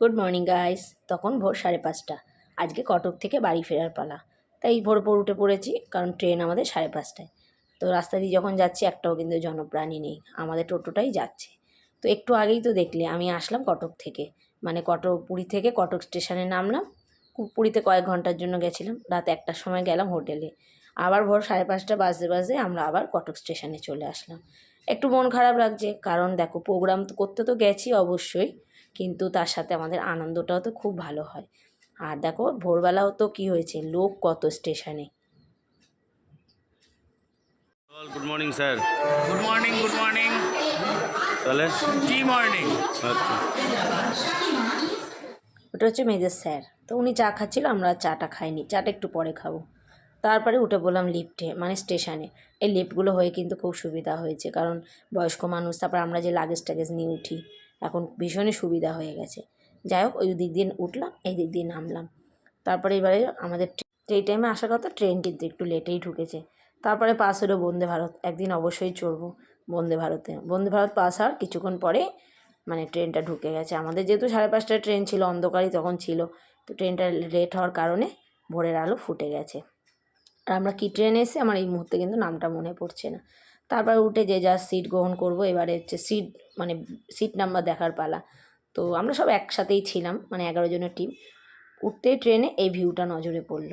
Good morning guys তখন ভোর সাড়ে পাঁচটা। আজকে কটক থেকে বাড়ি ফেরার পালা। তাই ভোর ভোর উঠে পড়েছি, কারণ ট্রেন আমাদের সাড়ে পাঁচটায়। তো রাস্তা দিয়ে যখন যাচ্ছি, একটাও কিন্তু জনপ্রাণী নেই। আমাদের টোটোটাই যাচ্ছে। তো একটু আগেই তো দেখলে, আমি আসলাম কটক থেকে। মানে কটক, পুরী থেকে কটক স্টেশনে নামলাম। পুরীতে কয়েক ঘণ্টার জন্য গেছিলাম। রাত একটার সময় গেলাম হোটেলে। আবার ভোর সাড়ে পাঁচটা বাজতে বাজতে আমরা আবার কটক স্টেশনে চলে আসলাম। একটু মন খারাপ লাগছে, কারণ দেখো প্রোগ্রাম তো করতে তো গেছি অবশ্যই। কিন্তু তার সাথে আমাদের আনন্দটাও তো খুব ভালো হয়। আর দেখো ভোরবেলাও তো কী হয়েছে? লোক কত স্টেশনে? Good morning sir good morning good morning তাহলে? টি মর্নিং আচ্ছা। ওটা হচ্ছে মেজর স্যার। তো উনি চা খাচ্ছিল আমরা চাটা খাইনি। চাটা একটু পরে খাব। তারপরে উঠে বললাম লিফটে মানে স্টেশনে এই লিফটগুলো হয়ে কিন্তু খুব সুবিধা হয়েছে কারণ বয়স্ক মানুষ তারপর আমরা যে লাগেজ টাগেজ নিয়ে উঠি এখন ভীষণই সুবিধা হয়ে গেছে। যাই হোক, ওই দিক দিয়ে উঠলাম, এই দিক দিয়ে নামলাম। তারপরে এবারে আমাদের এই টাইমে আসার কথা, ট্রেন কিন্তু একটু লেটেই ঢুকেছে। তারপরে পাস হলো বন্দে ভারত। একদিন অবশ্যই চড়বো বন্দে ভারতে। বন্দে ভারত পাস হওয়ার কিছুক্ষণ পরে মানে ট্রেনটা ঢুকে গেছে। আমাদের যেহেতু সাড়ে পাঁচটায় ট্রেন ছিল, অন্ধকারই তখন ছিল, তো ট্রেনটা লেট হওয়ার কারণে ভোরের আলো ফুটে গেছে। আর আমরা কী ট্রেনে এসে, আমার এই মুহূর্তে কিন্তু নামটা মনে পড়ছে না। তারপর উঠে যে যা সিট গ্রহণ করব, এবারে হচ্ছে সিট মানে সিট নাম্বার দেখার পালা। তো আমরা সব একসাথেই ছিলাম মানে এগারো জনের টিম উঠতেই ট্রেনে এই ভিউটা নজরে পড়ল।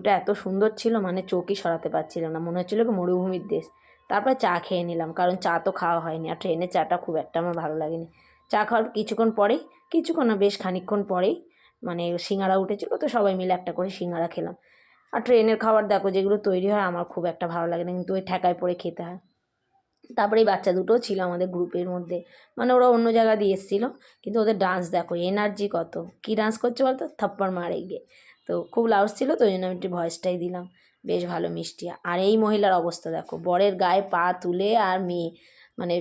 ভিউটা এত সুন্দর ছিল মানে চোখই সরাতে পারছিলাম না। মনে হচ্ছিল কি মরুভূমির দেশ। তারপর চা খেয়ে নিলাম, কারণ চা তো খাওয়া হয়নি। আর ট্রেনের চাটা খুব একটা আমার ভালো লাগেনি। চা খাওয়ার কিছুক্ষণ পরেই, কিছুক্ষণ না, বেশ খানিকক্ষণ পরেই মানে সিঙ্গারা উঠেছিল, তো সবাই মিলে একটা করে সিঙ্গারা খেলাম। আর ট্রেনের খাবার দেখো, যেগুলো তৈরি হয়, আমার খুব একটা ভালো লাগে না, কিন্তু ওই ঠেকায় পড়ে খেতে হয়। তারপরে এই বাচ্চা দুটোও ছিল আমাদের গ্রুপের মধ্যে। মানে ওরা অন্য জায়গা দিয়ে এসেছিল, কিন্তু ওদের ডান্স দেখো এনার্জি কত। কী ডান্স করছে বলতো? থাপ্পড় মারে গিয়ে। তো খুব লাউড ছিল, তো ওই জন্য আমি একটু ভয়েসটাই দিলাম। বেশ ভালো, মিষ্টি। আর এই মহিলার অবস্থা দেখো, বরের গায়ে পা তুলে আর মেয়ে। মানে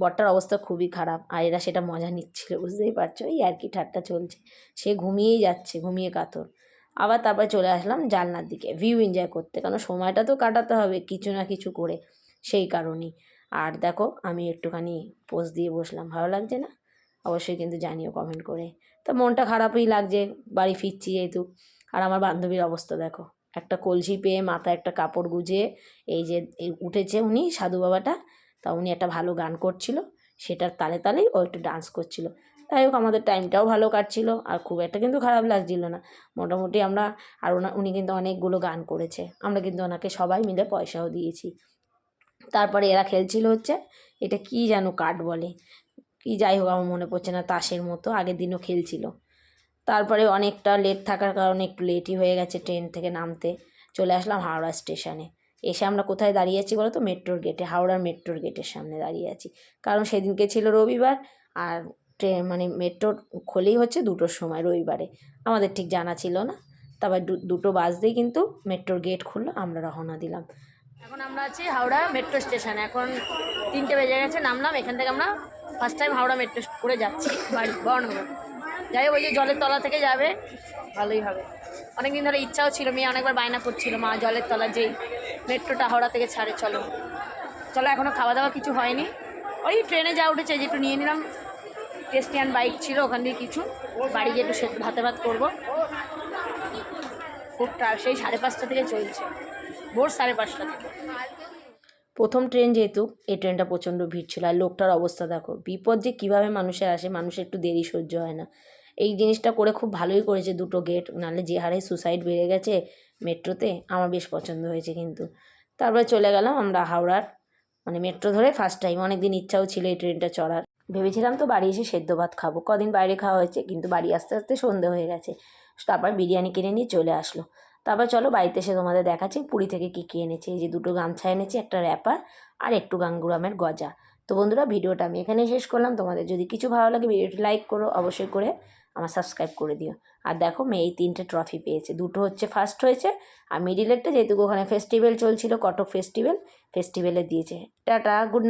বরটার অবস্থা খুবই খারাপ, আর এরা সেটা মজা নিচ্ছিল, বুঝতেই পারছ? এই আর কি ঠাট্টা চলছে। সে ঘুমিয়েই যাচ্ছে, ঘুমিয়ে কাতর। আবার তারপরে চলে আসলাম জানলার দিকে ভিউ এনজয় করতে। কারণ সময়টা তো কাটাতে হবে কিছু না কিছু করে, সেই কারণেই। আর দেখো, আমি একটুখানি পোজ দিয়ে বসলাম, ভালো লাগছে না? অবশ্যই কিন্তু জানিও কমেন্ট করে। তো মনটা খারাপই লাগছে, বাড়ি ফিরছি যেহেতু। আর আমার বান্ধবীর অবস্থা দেখো। একটা কলসি পেয়ে মাথায় একটা কাপড় গুজে এই যে উঠেছে উনি, সাধু বাবাটা, তা উনি একটা ভালো গান করছিল, সেটার তালে তালেই ও একটু ডান্স করছিল। যাই হোক, আমাদের টাইমটাও ভালো কাটছিল, আর খুব একটা কিন্তু খারাপ লাগছিল না। মোটামুটি আমরা, আর ওনা, উনি কিন্তু অনেকগুলো গান করেছে, আমরা কিন্তু ওনাকে সবাই মিলে পয়সাও দিয়েছি। তারপরে এরা খেলছিল হচ্ছে, এটা কি যেন কাঠ বলে, কি যাই হোক আমার মনে পড়ছে না, তাসের মতো, আগের দিনও খেলছিল। তারপরে অনেকটা লেট থাকার কারণে একটু লেটই হয়ে গেছে ট্রেন থেকে নামতে। চলে আসলাম হাওড়া স্টেশনে এসে আমরা কোথায় দাঁড়িয়ে আছি বলো তো মেট্রোর গেটে হাওড়ার মেট্রোর গেটের সামনে দাঁড়িয়ে আছি। কারণ সেদিনকে ছিল রবিবার আর ট্রেন মানে মেট্রোর খোলেই হচ্ছে দুটোর সময় রবিবারে। আমাদের ঠিক জানা ছিল না। তারপর দুটো বাজতেই কিন্তু মেট্রোর গেট খুললো, আমরা রওনা দিলাম। এখন আমরা আছি হাওড়া মেট্রো স্টেশনে এখন তিনটে বেজে গেছে, নামলাম। এখান থেকে আমরা ফার্স্ট টাইম হাওড়া মেট্রো করে যাচ্ছি, বাড়ি বর্ণনগর। যাই হোক, ওই যে জলের তলা থেকে যাবে, ভালোই হবে। অনেক দিন ধরে ইচ্ছাও ছিল, মেয়ে অনেকবার বায়না করছিল, মা জলের তলা যেই মেট্রোটা হাওড়া থেকে ছাড়ে, চলো। চলো এখনও খাওয়া দাওয়া কিছু হয়নি। ওই ট্রেনে যা উঠেছে, যে একটু নিয়ে নিলাম। টেস্টিয়ান বাইক ছিল, ওখান দিয়ে কিছু। বাড়ি গিয়ে একটু সে- ভাতে ভাত করব। খুব সেই সাড়ে পাঁচটা থেকে চলছে। ভোর সাড়ে পাঁচটা থেকে। প্রথম ট্রেন যেহেতু, এই ট্রেনটা প্রচণ্ড ভিড় ছিল। আর লোকটার অবস্থা দেখো, বিপদ যে কীভাবে মানুষের আসে, মানুষের একটু দেরি সহ্য হয় না। এই জিনিসটা করে খুব ভালোই করেছে দুটো গেট নাহলে যে হারে সুসাইড বেড়ে গেছে মেট্রোতে আমার বেশ পছন্দ হয়েছে কিন্তু। তারপরে চলে গেলাম আমরা হাওড়ার মানে মেট্রো ধরে ফার্স্ট টাইম অনেক দিন ইচ্ছাও ছিল এই ট্রেনটা চড়ার। ভেবেছিলাম তো বাড়ি এসে সেদ্ধ ভাত খাব। কদিন বাইরে খাওয়া হয়েছে, কিন্তু বাড়ি আসতে আসতে সন্ধে হয়ে গেছে। তারপর বিরিয়ানি কিনে নিয়ে চলে আসলো। তারপর চলো বাড়িতে এসে তোমাদের দেখাচ্ছি পুরী থেকে কী কী এনেছি। এই যে দুটো গামছা এনেছি, একটা র্যাপার আর একটু গাঙ্গুরামের গজা। তো বন্ধুরা, ভিডিওটা আমি এখানেই শেষ করলাম। তোমাদের যদি কিছু ভালো লাগে, ভিডিওটি লাইক করো, অবশ্যই করে আমার সাবস্ক্রাইব করে দিও। আর দেখো মেয়ে এই তিনটে ট্রফি পেয়েছে। দুটো হচ্ছে ফার্স্ট হয়েছে আর মিডিলেরটা যেহেতু ওখানে ফেস্টিভ্যাল চলছিল, কটক ফেস্টিভ্যাল ফেস্টিভ্যালে দিয়েছে। Tata good night